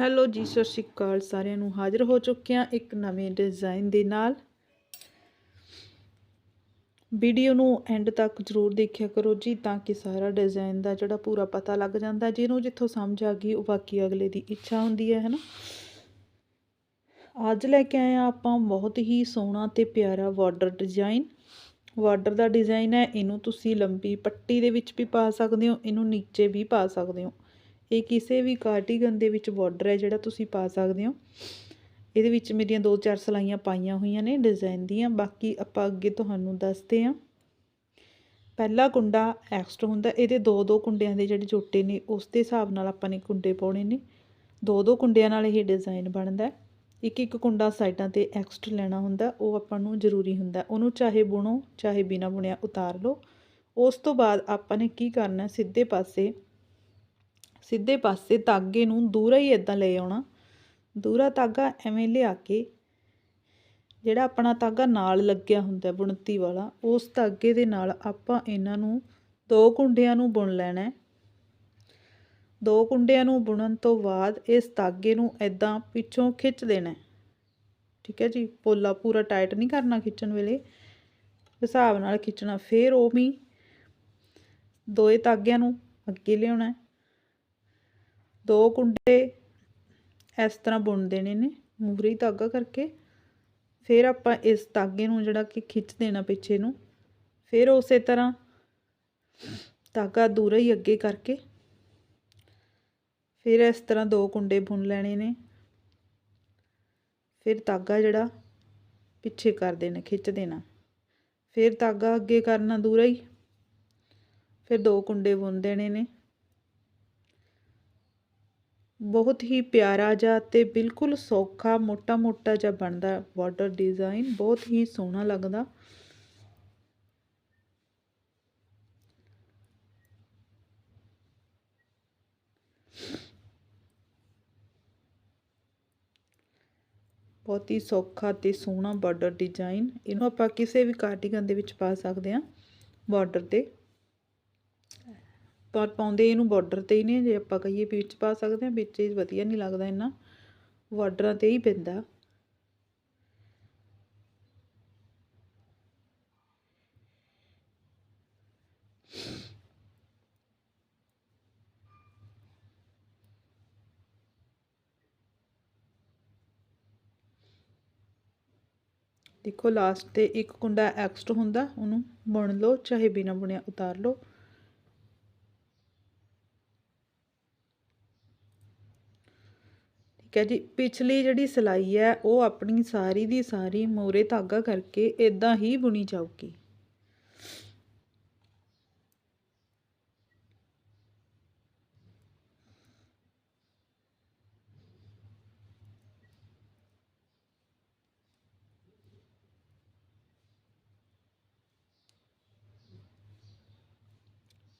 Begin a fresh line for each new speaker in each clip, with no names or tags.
Hello ਜੀ, ਸਤਿ ਸ਼੍ਰੀ ਅਕਾਲ ਸਾਰਿਆਂ ਨੂੰ। ਹਾਜ਼ਰ ਹੋ ਚੁੱਕੇ ਹਾਂ ਇੱਕ ਨਵੇਂ ਡਿਜ਼ਾਈਨ ਦੇ ਨਾਲ। ਵੀਡੀਓ ਨੂੰ ਐਂਡ ਤੱਕ ਜ਼ਰੂਰ ਦੇਖਿਆ ਕਰੋ ਜੀ, ਤਾਂ ਕਿ ਸਾਰਾ ਡਿਜ਼ਾਈਨ ਦਾ ਜਿਹੜਾ ਪੂਰਾ ਪਤਾ ਲੱਗ ਜਾਂਦਾ, ਜਿਹਨੂੰ ਜਿੱਥੋਂ ਸਮਝ ਆ ਗਈ, ਉਹ ਬਾਕੀ ਅਗਲੇ ਦੀ ਇੱਛਾ ਹੁੰਦੀ ਹੈ, ਹਨਾ? ਅੱਜ ਲੈ ਕੇ ਆਏ ਹਾਂ ਆਪਾਂ ਬਹੁਤ ਹੀ ਸੋਹਣਾ ਤੇ ਪਿਆਰਾ ਬਾਰਡਰ ਡਿਜ਼ਾਈਨ। ਬਾਰਡਰ ਦਾ ਡਿਜ਼ਾਈਨ ਹੈ, ਇਹਨੂੰ ਤੁਸੀਂ ਲੰਬੀ ਪੱਟੀ ਦੇ ਵਿੱਚ ਵੀ ਪਾ ਸਕਦੇ ਹੋ, ਇਹਨੂੰ ਨੀਚੇ ਵੀ ਪਾ ਸਕਦੇ ਹੋ। ਇਹ ਕਿਸੇ ਵੀ ਕਾਰਟੀਗਨ ਦੇ ਵਿੱਚ ਬਾਰਡਰ ਹੈ ਜਿਹੜਾ ਤੁਸੀਂ ਪਾ ਸਕਦੇ ਹੋ। ਇਹਦੇ ਵਿੱਚ ਮੇਰੀਆਂ ਦੋ ਚਾਰ ਸਲਾਈਆਂ ਪਾਈਆਂ ਹੋਈਆਂ ਨੇ ਡਿਜ਼ਾਈਨ ਦੀਆਂ, ਬਾਕੀ ਆਪਾਂ ਅੱਗੇ ਤੁਹਾਨੂੰ ਦੱਸਦੇ ਹਾਂ। ਪਹਿਲਾ ਕੁੰਡਾ ਐਕਸਟਰਾ ਹੁੰਦਾ, ਇਹਦੇ ਦੋ ਦੋ ਕੁੰਡਿਆਂ ਦੇ ਜਿਹੜੇ ਜੋਟੇ ਨੇ, ਉਸ ਦੇ ਹਿਸਾਬ ਨਾਲ ਆਪਾਂ ਨੇ ਕੁੰਡੇ ਪਾਉਣੇ ਨੇ। ਦੋ ਦੋ ਕੁੰਡਿਆਂ ਨਾਲ ਇਹ ਡਿਜ਼ਾਈਨ ਬਣਦਾ ਇੱਕ ਇੱਕ ਕੁੰਡਾ ਸਾਈਡਾਂ ਤੇ ਐਕਸਟਰਾ ਲੈਣਾ ਹੁੰਦਾ, ਉਹ ਆਪਾਂ ਨੂੰ ਜ਼ਰੂਰੀ ਹੁੰਦਾ। ਉਹਨੂੰ ਚਾਹੇ ਬੁਣੋ, ਚਾਹੇ ਬਿਨਾ ਬੁਣਿਆ ਉਤਾਰ ਲਓ। ਉਸ ਤੋਂ ਬਾਅਦ ਆਪਾਂ ਨੇ ਕੀ ਕਰਨਾ, ਸਿੱਧੇ ਪਾਸੇ ਸਿੱਧੇ ਪਾਸੇ ਧਾਗੇ ਨੂੰ ਦੂਰਾ ਹੀ ਇਦਾਂ ਲੈ ਆਉਣਾ। ਦੂਰਾ ਧਾਗਾ ਐਵੇਂ ਲਿਆ ਕੇ ਜਿਹੜਾ ਆਪਣਾ ਧਾਗਾ ਨਾਲ ਲੱਗਿਆ ਹੁੰਦਾ ਬੁਣਤੀ ਵਾਲਾ, ਉਸ ਧਾਗੇ ਦੇ ਨਾਲ ਆਪਾਂ ਇਹਨਾਂ ਨੂੰ ਦੋ ਕੁੰਡਿਆਂ ਨੂੰ ਬੁਣ ਲੈਣਾ ਦੋ ਕੁੰਡਿਆਂ ਨੂੰ ਬੁਣਨ ਤੋਂ ਬਾਅਦ ਇਸ ਧਾਗੇ ਨੂੰ ਇਦਾਂ ਪਿੱਛੋਂ ਖਿੱਚ ਦੇਣਾ ਠੀਕ ਹੈ ਜੀ, ਪੋਲਾ ਪੂਰਾ ਟਾਈਟ ਨਹੀਂ ਕਰਨਾ ਖਿੱਚਣ ਵੇਲੇ, ਹਿਸਾਬ ਨਾਲ ਖਿੱਚਣਾ, ਫਿਰ ਉਹ ਵੀ ਦੋਏ ਧਾਗਿਆਂ ਨੂੰ ਅੱਗੇ ਲਿਆਉਣਾ ਦੋ ਕੁੰਡੇ ਇਸ ਤਰ੍ਹਾਂ ਬੁਣ ਦੇਣੇ ਨੇ ਮੂਹਰੀ ਧਾਗਾ ਕਰਕੇ। ਫਿਰ ਆਪਾਂ ਇਸ ਧਾਗੇ ਨੂੰ ਜਿਹੜਾ ਕਿ ਖਿੱਚ ਦੇਣਾ ਪਿੱਛੇ ਨੂੰ, ਫਿਰ ਉਸੇ ਤਰ੍ਹਾਂ ਧਾਗਾ ਦੂਰਾ ਹੀ ਅੱਗੇ ਕਰਕੇ। ਫਿਰ ਇਸ ਤਰ੍ਹਾਂ ਦੋ ਕੁੰਡੇ ਬੁਣ ਲੈਣੇ ਨੇ। ਫਿਰ ਧਾਗਾ ਜਿਹੜਾ ਪਿੱਛੇ ਕਰ ਦੇਣਾ ਖਿੱਚ ਦੇਣਾ। ਫਿਰ ਧਾਗਾ ਅੱਗੇ ਕਰਨਾ ਦੂਰਾ ਹੀ। ਫਿਰ ਦੋ ਕੁੰਡੇ ਬੁਣ ਦੇਣੇ ਨੇ। ਬਹੁਤ ਹੀ ਪਿਆਰਾ ਜਿਹਾ ਤੇ ਬਿਲਕੁਲ ਸੌਖਾ ਮੋਟਾ ਮੋਟਾ ਜਿਹਾ ਬਣਦਾ ਬਾਰਡਰ ਡਿਜ਼ਾਈਨ ਬਹੁਤ ਹੀ ਸੋਹਣਾ ਲੱਗਦਾ। ਬਹੁਤ ਹੀ ਸੌਖਾ ਤੇ ਸੋਹਣਾ ਬਾਰਡਰ ਡਿਜ਼ਾਈਨ ਇਹਨੂੰ ਆਪਾਂ ਕਿਸੇ ਵੀ ਕਾਰਡੀਗਨ ਦੇ ਵਿੱਚ ਪਾ ਸਕਦੇ ਹਾਂ ਬਾਰਡਰ ਤੇ। ਪਰ ਪਾਉਂਦੇ ਇਹਨੂੰ ਬਾਰਡਰ ਤੇ ਹੀ ਨੇ, ਜੇ ਆਪਾਂ ਕਹੀਏ ਵਿੱਚ ਪਾ ਸਕਦੇ ਹਾਂ ਵਿੱਚ ਹੀ ਵਧੀਆ ਨਹੀਂ ਲੱਗਦਾ ਇੰਨਾ। ਬਾਰਡਰਾਂ ਤੇ ਹੀ ਪੈਂਦਾ। ਦੇਖੋ ਲਾਸਟ ਤੇ ਇੱਕ ਕੁੰਡਾ ਐਕਸਟਰਾ ਹੁੰਦਾ, ਉਹਨੂੰ ਬੁਣ ਲਓ, ਚਾਹੇ ਬਿਨਾ ਬੁਣਿਆ ਉਤਾਰ ਲਓ। ਠੀਕ ਹੈ ਜੀ। ਪਿਛਲੀ ਜਿਹੜੀ ਸਿਲਾਈ ਹੈ, ਉਹ ਆਪਣੀ ਸਾਰੀ ਦੀ ਸਾਰੀ ਮੋਰੇ ਧਾਗਾ ਕਰਕੇ ਇੱਦਾਂ ਹੀ ਬੁਣੀ ਜਾਊਗੀ।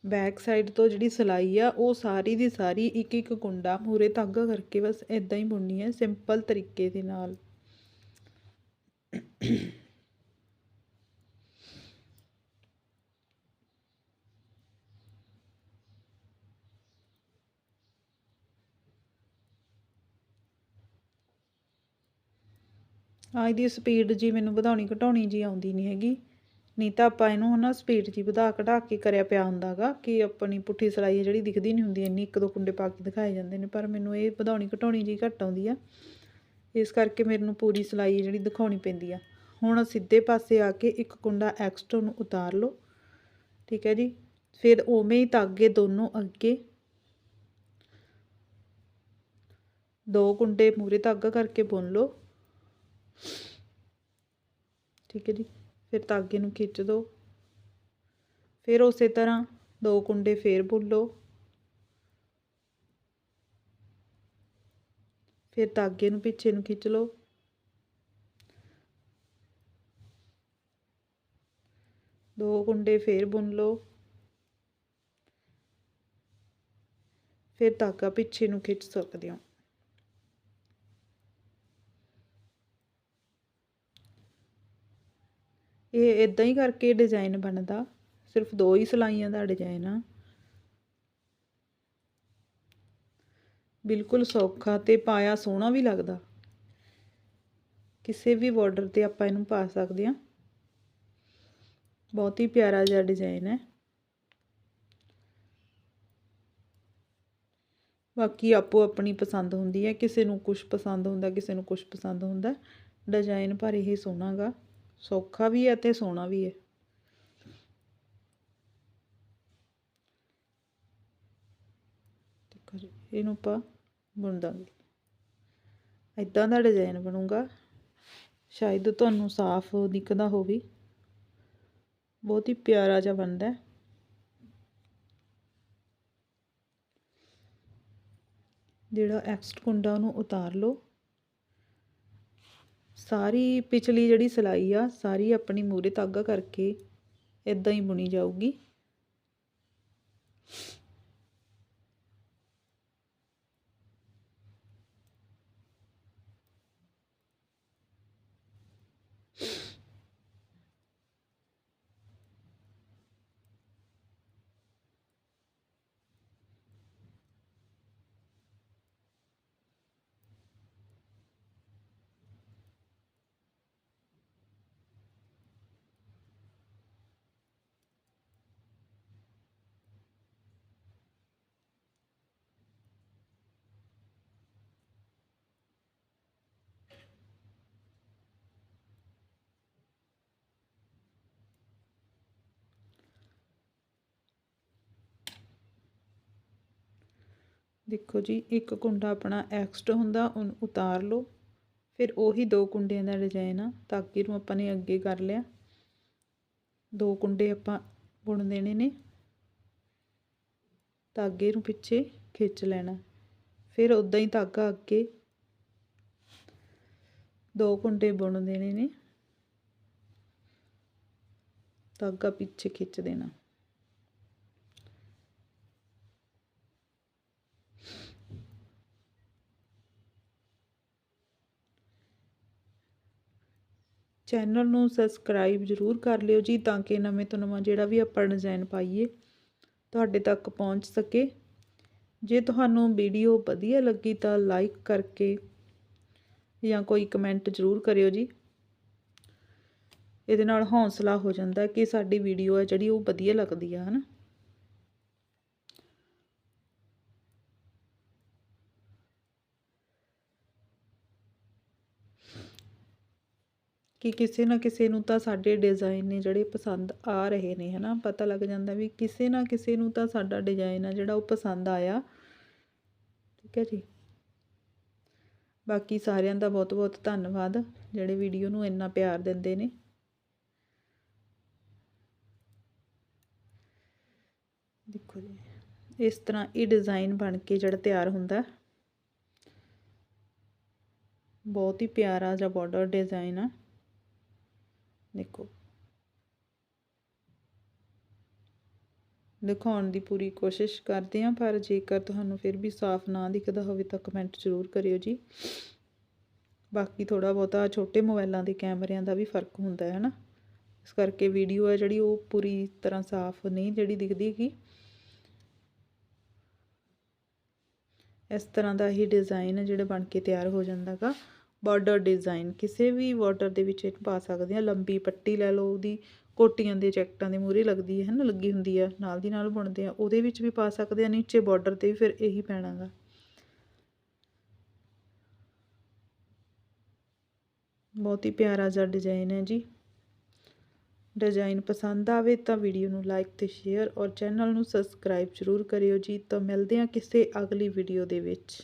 ਬੈਕ ਸਾਈਡ ਤੋਂ ਜਿਹੜੀ ਸਿਲਾਈ ਆ, ਉਹ ਸਾਰੀ ਦੀ ਸਾਰੀ ਇੱਕ ਇੱਕ ਕੁੰਡਾ ਮੂਰੇ ਧਾਗਾ ਕਰਕੇ ਬਸ ਇਦਾਂ ਹੀ ਬੁਣਨੀ ਹੈ ਸਿੰਪਲ ਤਰੀਕੇ ਦੇ ਨਾਲ। ਆ ਇਹਦੀ ਸਪੀਡ ਜੀ ਮੈਨੂੰ ਵਧਾਉਣੀ ਘਟਾਉਣੀ ਜੀ ਆਉਂਦੀ ਨਹੀਂ ਹੈਗੀ। ਨਹੀਂ ਤਾਂ ਆਪਾਂ ਇਹਨੂੰ ਹਨਾ ਸਪੀਡ ਜੀ ਵਧਾ ਘਟਾ ਕੇ ਕਰਿਆ ਪਿਆ ਹੁੰਦਾਗਾ ਕਿ ਆਪਣੀ ਪੁੱਠੀ ਸਲਾਈ ਜਿਹੜੀ ਦਿਖਦੀ ਨਹੀਂ ਹੁੰਦੀ, ਇੰਨੀ ਇੱਕ ਦੋ ਕੁੰਡੇ ਪਾ ਕੇ ਦਿਖਾਏ ਜਾਂਦੇ ਨੇ, ਪਰ ਮੈਨੂੰ ਇਹ ਵਧਾਉਣੀ ਘਟਾਉਣੀ ਜੀ ਘੱਟ ਆਉਂਦੀ ਆ। ਇਸ ਕਰਕੇ ਮੈਨੂੰ ਪੂਰੀ ਸਲਾਈ ਜਿਹੜੀ ਦਿਖਾਉਣੀ ਪੈਂਦੀ ਆ। ਹੁਣ ਸਿੱਧੇ ਪਾਸੇ ਆ ਕੇ ਇੱਕ ਕੁੰਡਾ ਐਕਸਟਰਾ ਨੂੰ ਉਤਾਰ ਲਓ। ਠੀਕ ਹੈ ਜੀ? ਫਿਰ ਉਵੇਂ ਹੀ ਧਾਗੇ ਦੋਨੋਂ ਅੱਗੇ। ਦੋ ਕੁੰਡੇ ਮੂਰੇ ਧਾਗਾ ਕਰਕੇ ਬੁਣ ਲਓ। ਠੀਕ ਹੈ ਜੀ? ਫਿਰ ਧਾਗੇ ਨੂੰ ਖਿੱਚ ਦਿਓ ਫਿਰ ਉਸੇ ਤਰ੍ਹਾਂ ਦੋ ਕੁੰਡੇ ਫੇਰ ਬੁਣ ਲਓ। ਫਿਰ ਧਾਗੇ ਨੂੰ ਪਿੱਛੇ ਨੂੰ ਖਿੱਚ ਲਓ। ਦੋ ਕੁੰਡੇ ਫੇਰ ਬੁਣ ਲਓ। ਫਿਰ ਧਾਗਾ ਪਿੱਛੇ ਨੂੰ ਖਿੱਚ ਸਕਦੇ ਹੋ। ਇਹ ਇਦਾਂ ਹੀ ਕਰਕੇ ਡਿਜ਼ਾਈਨ ਬਣਦਾ। ਸਿਰਫ ਦੋ ਹੀ ਸਲਾਈਆਂ ਦਾ ਡਿਜ਼ਾਈਨ ਆ। ਬਿਲਕੁਲ ਸੌਖਾ ਤੇ ਪਾਇਆ ਸੋਹਣਾ ਵੀ ਲੱਗਦਾ। ਕਿਸੇ ਵੀ ਬਾਰਡਰ ਤੇ ਆਪਾਂ ਇਹਨੂੰ ਪਾ ਸਕਦੇ ਹਾਂ। ਬਹੁਤ ਹੀ ਪਿਆਰਾ ਜਿਹਾ ਡਿਜ਼ਾਈਨ ਹੈ। ਬਾਕੀ ਆਪੋ ਆਪਣੀ ਪਸੰਦ ਹੁੰਦੀ ਹੈ। ਕਿਸੇ ਨੂੰ ਕੁਝ ਪਸੰਦ ਹੁੰਦਾ, ਕਿਸੇ ਨੂੰ ਕੁਝ ਪਸੰਦ ਹੁੰਦਾ। ਡਿਜ਼ਾਈਨ ਪਰ ਇਹ ਸੋਹਣਾਗਾ ਸੌਖਾ ਵੀ ਹੈ ਤੇ ਸੋਹਣਾ ਵੀ ਹੈ। ਇਹਨੂੰ ਆਪਾਂ ਬੁਣ ਦਾਂਗੇ। ਇਦਾਂ ਦਾ ਡਿਜ਼ਾਈਨ ਬਣੂਗਾ। ਸ਼ਾਇਦ ਤੁਹਾਨੂੰ ਸਾਫ਼ ਦਿਖਦਾ ਹੋਵੇ। ਬਹੁਤ ਹੀ ਪਿਆਰਾ ਜਿਹਾ ਬਣਦਾ ਹੈ। ਜਿਹੜਾ ਐਕਸਟ ਕੁੰਡਾ ਉਹਨੂੰ ਉਤਾਰ ਲਓ। ਸਾਰੀ ਪਿਛਲੀ ਜਿਹੜੀ ਸਿਲਾਈ ਆ ਸਾਰੀ ਆਪਣੀ ਮੂਰੇ ਤਾਗਾ ਕਰਕੇ ਇਦਾਂ ਹੀ ਬੁਣੀ ਜਾਊਗੀ। ਦੇਖੋ ਜੀ, ਇੱਕ ਕੁੰਡਾ ਆਪਣਾ ਐਕਸਟਰਾ ਹੁੰਦਾ, ਉਹਨੂੰ ਉਤਾਰ ਲਓ। ਫਿਰ ਉਹੀ ਦੋ ਕੁੰਡਿਆਂ ਦਾ ਡਿਜ਼ਾਈਨ ਆ ਧਾਗੇ ਨੂੰ ਆਪਾਂ ਨੇ ਅੱਗੇ ਕਰ ਲਿਆ। ਦੋ ਕੁੰਡੇ ਆਪਾਂ ਬੁਣ ਦੇਣੇ ਨੇ। ਧਾਗੇ ਨੂੰ ਪਿੱਛੇ ਖਿੱਚ ਲੈਣਾ। ਫਿਰ ਉਦਾਂ ਹੀ ਧਾਗਾ ਅੱਗੇ ਦੋ ਕੁੰਡੇ ਬੁਣ ਦੇਣੇ ਨੇ। ਧਾਗਾ ਪਿੱਛੇ ਖਿੱਚ ਦੇਣਾ। ਚੈਨਲ ਨੂੰ ਸਬਸਕ੍ਰਾਈਬ ਜ਼ਰੂਰ ਕਰ ਲਿਓ ਜੀ ਤਾਂ ਕਿ ਨਵੇਂ ਤੋਂ ਨਵਾਂ ਜਿਹੜਾ ਵੀ ਆਪਾਂ ਡਿਜ਼ਾਈਨ ਪਾਈਏ, ਤੁਹਾਡੇ ਤੱਕ ਪਹੁੰਚ ਸਕੇ। ਜੇ ਤੁਹਾਨੂੰ ਵੀਡੀਓ ਵਧੀਆ ਲੱਗੀ ਤਾਂ ਲਾਈਕ ਕਰਕੇ ਜਾਂ ਕੋਈ ਕਮੈਂਟ ਜ਼ਰੂਰ ਕਰਿਓ ਜੀ। ਇਹਦੇ ਨਾਲ ਹੌਸਲਾ ਹੋ ਜਾਂਦਾ ਕਿ ਸਾਡੀ ਵੀਡੀਓ ਹੈ ਜਿਹੜੀ ਉਹ ਵਧੀਆ ਲੱਗਦੀ ਆ, ਹਨਾ। ਕਿ ਕਿਸੇ ਨਾ ਕਿਸੇ ਨੂੰ ਤਾਂ ਸਾਡੇ ਡਿਜ਼ਾਈਨ ਨੇ ਜਿਹੜੇ ਪਸੰਦ ਆ ਰਹੇ ਨੇ, ਹਨਾ? ਪਤਾ ਲੱਗ ਜਾਂਦਾ ਵੀ ਕਿਸੇ ਨਾ ਕਿਸੇ ਨੂੰ ਤਾਂ ਸਾਡਾ ਡਿਜ਼ਾਈਨ ਆ ਜਿਹੜਾ ਉਹ ਪਸੰਦ ਆਇਆ। ਠੀਕ ਹੈ ਜੀ। ਬਾਕੀ ਸਾਰਿਆਂ ਦਾ ਬਹੁਤ ਬਹੁਤ ਧੰਨਵਾਦ, ਜਿਹੜੇ ਵੀਡੀਓ ਨੂੰ ਇੰਨਾ ਪਿਆਰ ਦਿੰਦੇ ਨੇ। ਦੇਖੋ ਜੀ, ਇਸ ਤਰ੍ਹਾਂ ਇਹ ਡਿਜ਼ਾਈਨ ਬਣ ਕੇ ਜਿਹੜਾ ਤਿਆਰ ਹੁੰਦਾ, ਬਹੁਤ ਹੀ ਪਿਆਰਾ ਜਿਹਾ ਬਾਰਡਰ ਡਿਜ਼ਾਈਨ ਆ। ਦੇਖੋ। ਦਿਖਾਉਣ ਦੀ ਪੂਰੀ ਕੋਸ਼ਿਸ਼ ਕਰਦੇ ਹਾਂ, ਪਰ ਜੇਕਰ ਤੁਹਾਨੂੰ ਫਿਰ ਵੀ ਸਾਫ਼ ਨਾ ਦਿਖਦਾ ਹੋਵੇ ਤਾਂ ਕਮੈਂਟ ਜ਼ਰੂਰ ਕਰਿਓ ਜੀ। ਬਾਕੀ ਥੋੜਾ ਬਹੁਤਾ ਛੋਟੇ ਮੋਬਾਈਲਾਂ ਦੇ ਕੈਮਰਿਆਂ ਦਾ ਵੀ ਫ਼ਰਕ ਹੁੰਦਾ ਹੈ ਨਾ। ਇਸ ਕਰਕੇ ਵੀਡੀਓ ਹੈ ਜਿਹੜੀ ਉਹ ਪੂਰੀ ਤਰ੍ਹਾਂ ਸਾਫ਼ ਨਹੀਂ ਜਿਹੜੀ ਦਿਖਦੀ ਹੈਗੀ। ਇਸ ਤਰ੍ਹਾਂ ਦਾ ਹੀ ਡਿਜ਼ਾਈਨ ਜਿਹੜਾ ਬਣ ਕੇ ਤਿਆਰ ਹੋ ਜਾਂਦਾਗਾ ਬਾਰਡਰ ਡਿਜ਼ਾਈਨ, ਕਿਸੇ ਵੀ ਬਾਰਡਰ ਦੇ ਵਿੱਚ ਇਹਨੂੰ ਪਾ ਸਕਦੇ ਆ ਲੰਬੀ ਪੱਟੀ ਲੈ ਲਓ, ਉਹਦੀ ਕੋਟੀਆਂ ਦੇ ਜੈਕਟਾਂ ਦੇ ਮੂਹਰੇ ਲੱਗਦੀ ਹੈ ਨਾ, ਲੱਗੀ ਹੁੰਦੀ ਆ, ਨਾਲ ਦੀ ਨਾਲ ਬੁਣਦੇ ਆ। ਉਹਦੇ ਵਿੱਚ ਵੀ ਪਾ ਸਕਦੇ ਆ ਨੀਚੇ ਬਾਰਡਰ ਤੇ ਵੀ ਫਿਰ ਇਹੀ ਪੈਣਾਗਾ। ਬਹੁਤ ਹੀ ਪਿਆਰਾ ਜਿਹਾ ਡਿਜ਼ਾਈਨ ਹੈ ਜੀ। ਡਿਜ਼ਾਈਨ ਪਸੰਦ ਆਵੇ ਤਾਂ ਵੀਡੀਓ ਨੂੰ ਲਾਈਕ ਤੇ ਸ਼ੇਅਰ ਔਰ ਚੈਨਲ ਨੂੰ ਸਬਸਕ੍ਰਾਈਬ ਜ਼ਰੂਰ ਕਰਿਓ ਜੀ। ਤਾਂ ਮਿਲਦੇ ਹਾਂ ਕਿਸੇ ਅਗਲੀ ਵੀਡੀਓ ਦੇ ਵਿੱਚ।